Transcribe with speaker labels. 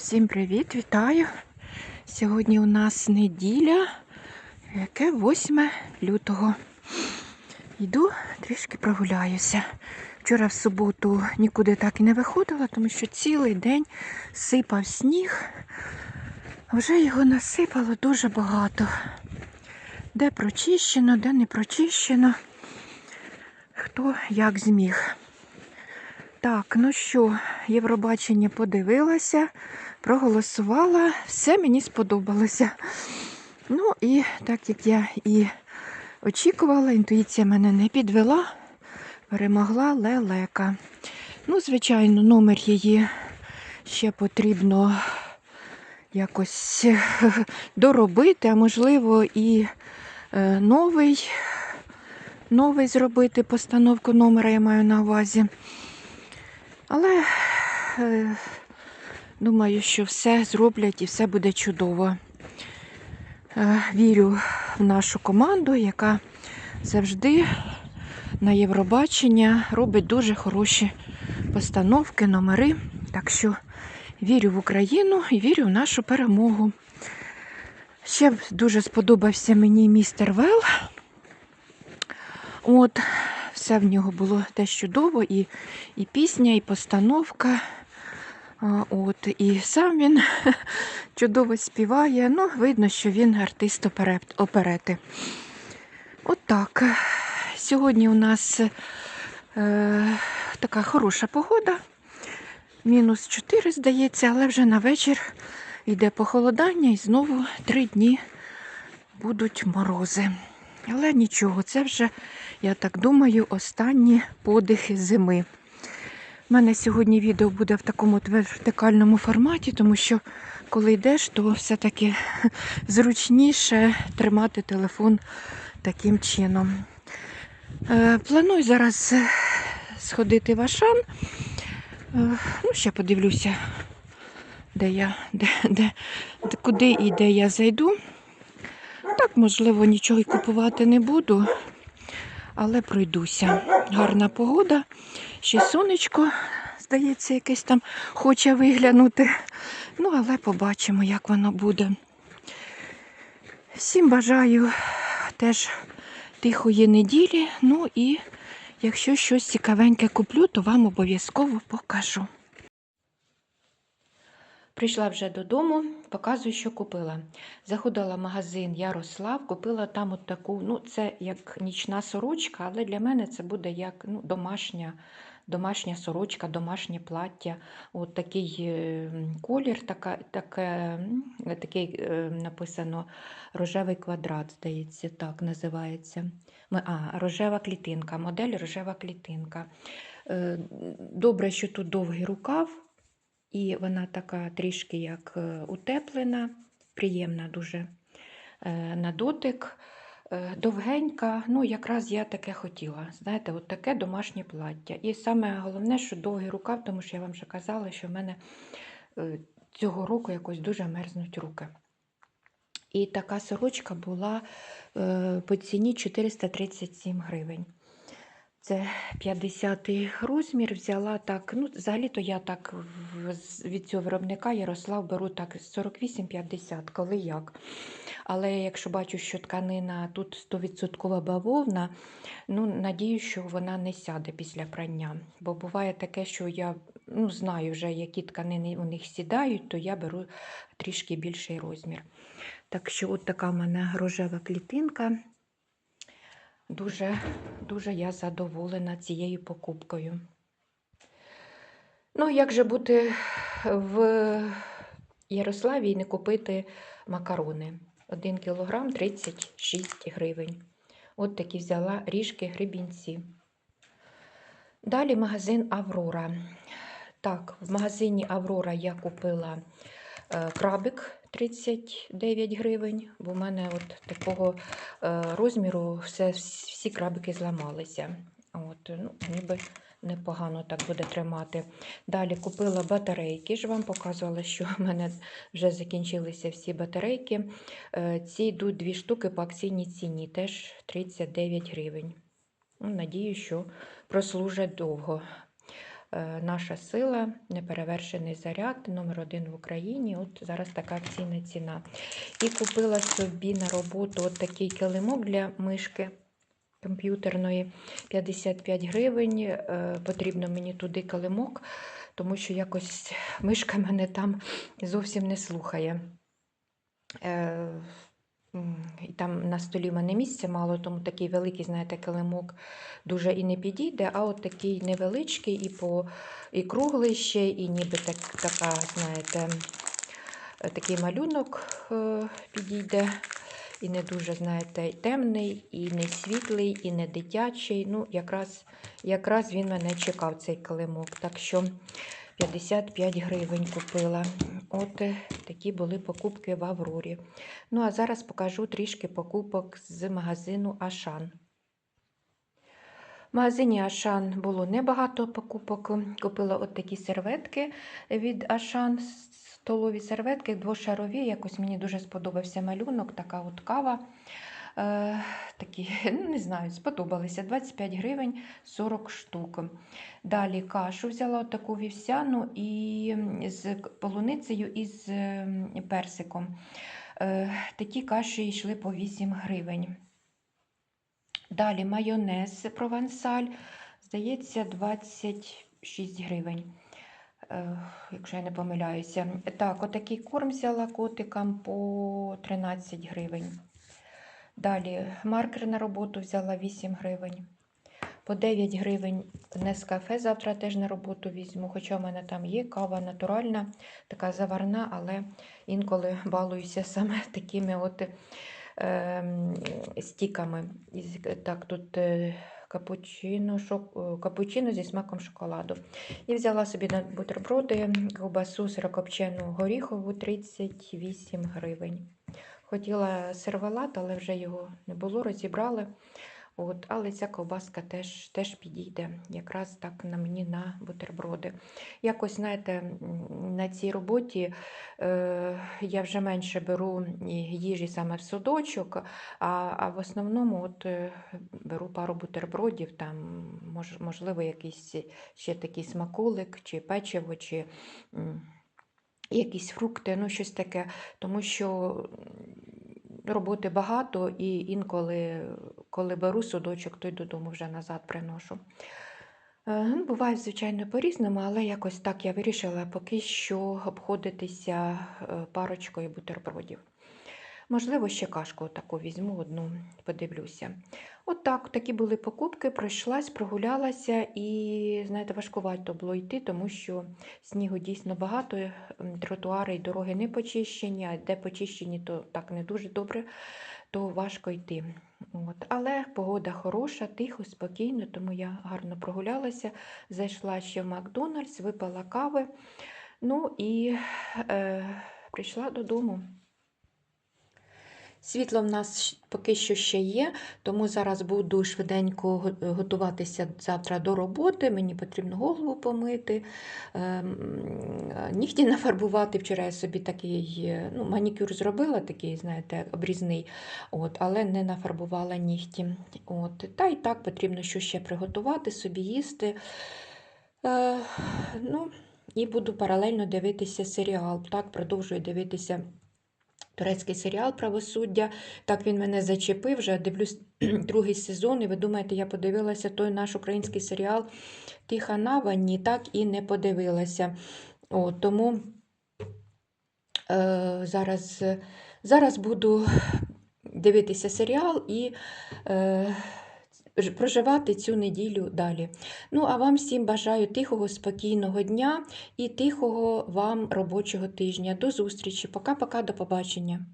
Speaker 1: Всім привіт, вітаю! Сьогодні у нас неділя, яке 8 лютого. Йду трішки прогуляюся. Вчора в суботу нікуди так і не виходила, тому що цілий день сипав сніг. Вже його насипало дуже багато. Де прочищено, де не прочищено. Хто як зміг. Так, ну що, Євробачення подивилася, проголосувала, все мені сподобалося. Ну і так як я і очікувала, інтуїція мене не підвела, перемогла лелека. Ну, звичайно, номер її ще потрібно якось доробити, а можливо і е, новий, новий зробити постановку номера, я маю на увазі. Але е, думаю, що все зроблять і все буде чудово. Е, вірю в нашу команду, яка завжди на Євробачення робить дуже хороші постановки, номери. Так що вірю в Україну і вірю в нашу перемогу. Ще дуже сподобався мені містер Вел. От, все в нього було теж чудово, і, і пісня, і постановка. От, і сам він чудово співає. Ну, видно, що він артист оперет- оперети. От. Сьогодні у нас е, така хороша погода. Мінус 4, здається, але вже на вечір йде похолодання і знову три дні будуть морози. Але нічого, це вже, я так думаю, останні подихи зими. У мене сьогодні відео буде в такому вертикальному форматі, тому що коли йдеш, то все-таки зручніше тримати телефон таким чином. Е, Планую зараз сходити в Ашан. Е, Ну, ще подивлюся, де я, де, де, куди і де я зайду. Так, можливо, нічого й купувати не буду, але пройдуся. Гарна погода, ще сонечко, здається, якесь там хоче виглянути. Ну, але побачимо, як воно буде. Всім бажаю теж тихої неділі. Ну і якщо щось цікавеньке куплю, то вам обов'язково покажу. Прийшла вже додому, показую, що купила. Заходила в магазин Ярослав, купила там от таку, ну це як нічна сорочка, але для мене це буде як ну, домашня, домашня сорочка, домашнє плаття. От такий е, колір, така, таке, такий е, написано рожевий квадрат, здається, так називається. А, рожева клітинка, модель рожева клітинка. Е, Добре, що тут довгий рукав. І вона така трішки як е, утеплена, приємна дуже е, на дотик, е, довгенька. Ну, якраз я таке хотіла. Знаєте, от таке домашнє плаття. І саме головне, що довгий рукав, тому що я вам вже казала, що в мене цього року якось дуже мерзнуть руки. І така сорочка була по ціні 437 гривень. Це 50-й розмір взяла так. Ну, взагалі-то я так від цього виробника Ярослав беру так 48-50, коли як. Але якщо бачу, що тканина тут 100% бавовна, ну, надію, що вона не сяде після прання. Бо буває таке, що я ну, знаю вже, які тканини у них сідають, то я беру трішки більший розмір. Так що от така в мене рожева клітинка. Дуже, дуже я задоволена цією покупкою. Ну, як же бути в Ярославі і не купити макарони? 1 кілограм 36 гривень. От такі взяла ріжки гребінці. Далі магазин Аврора. Так, в магазині Аврора я купила е, крабик 39 гривень, бо в мене от такого е, розміру все, всі крабики зламалися. От, ну, ніби непогано так буде тримати. Далі купила батарейки. Ж вам показувала, що в мене вже закінчилися всі батарейки. Е, Ці йдуть дві штуки по акційній ціні, теж 39 гривень. Ну, Надію, що прослужать довго. Е, Наша сила, неперевершений заряд, номер один в Україні. От зараз така акційна ціна. І купила собі на роботу от такий килимок для мишки комп'ютерної 55 гривень. Е, Потрібно мені туди килимок, тому що якось мишка мене там зовсім не слухає. І там на столі в мене місця мало, тому такий великий, знаєте, килимок дуже і не підійде, а от такий невеличкий, і по і круглий ще, і ніби так, така, знаєте, такий малюнок е, підійде. І не дуже, знаєте, темний, і не світлий, і не дитячий. Ну, якраз, якраз він мене чекав, цей килимок. Так що 55 гривень купила. От е, такі були покупки в Аврорі. Ну, а зараз покажу трішки покупок з магазину Ашан. В магазині Ашан було небагато покупок. Купила от такі серветки від Ашан, столові серветки, двошарові. Якось мені дуже сподобався малюнок, така от кава. Е, такі, ну не знаю, сподобалися. 25 гривень 40 штук. Далі кашу взяла таку вівсяну і з полуницею і з персиком. Е, такі каші йшли по 8 гривень. Далі майонез провансаль, здається, 26 гривень, е, якщо я не помиляюся. Так, отакий корм взяла котикам по 13 гривень. Далі маркер на роботу взяла 8 гривень. По 9 гривень Нескафе завтра теж на роботу візьму, хоча в мене там є кава натуральна, така заварна, але інколи балуюся саме такими от ем, стіками. Так, тут е, капучино, шок, е, капучино зі смаком шоколаду. І взяла собі на бутерброди ковбасу сирокопчену горіхову 38 гривень. Хотіла сервелат, але вже його не було, розібрали. От, але ця ковбаска теж, теж підійде якраз так на мені на бутерброди. Якось, знаєте, на цій роботі е, я вже менше беру їжі саме в судочок, а, а в основному от, е, беру пару бутербродів, там, мож, можливо, якийсь ще такий смаколик, чи печиво, чи м, якісь фрукти, ну щось таке, тому що роботи багато, і інколи, коли беру судочок, то й додому вже назад приношу. Е, ну, Буває, звичайно, по-різному, але якось так я вирішила поки що обходитися е, парочкою бутербродів. Можливо, ще кашку таку візьму одну, подивлюся. От так, такі були покупки, пройшлась, прогулялася і, знаєте, важкувато було йти, тому що снігу дійсно багато, тротуари і дороги не почищені, а де почищені, то так не дуже добре, то важко йти. От. Але погода хороша, тихо, спокійно, тому я гарно прогулялася. Зайшла ще в Макдональдс, випила кави, ну і е, прийшла додому. Світло в нас поки що ще є, тому зараз буду швиденько готуватися завтра до роботи. Мені потрібно голову помити, ем, нігті нафарбувати. Вчора я собі такий е, ну, манікюр зробила, такий, знаєте, обрізний, от, але не нафарбувала нігті. От. Та і так потрібно що ще приготувати, собі їсти. Е, ну, і буду паралельно дивитися серіал. Так, продовжую дивитися турецький серіал Правосуддя. Так він мене зачепив, вже дивлюсь другий сезон, і ви думаєте, я подивилася той наш український серіал Тиха Нава? Ні, так і не подивилася. О, тому е, зараз, зараз буду дивитися серіал і е, проживати цю неділю далі. Ну, а вам всім бажаю тихого, спокійного дня і тихого вам робочого тижня. До зустрічі. Пока-пока, до побачення.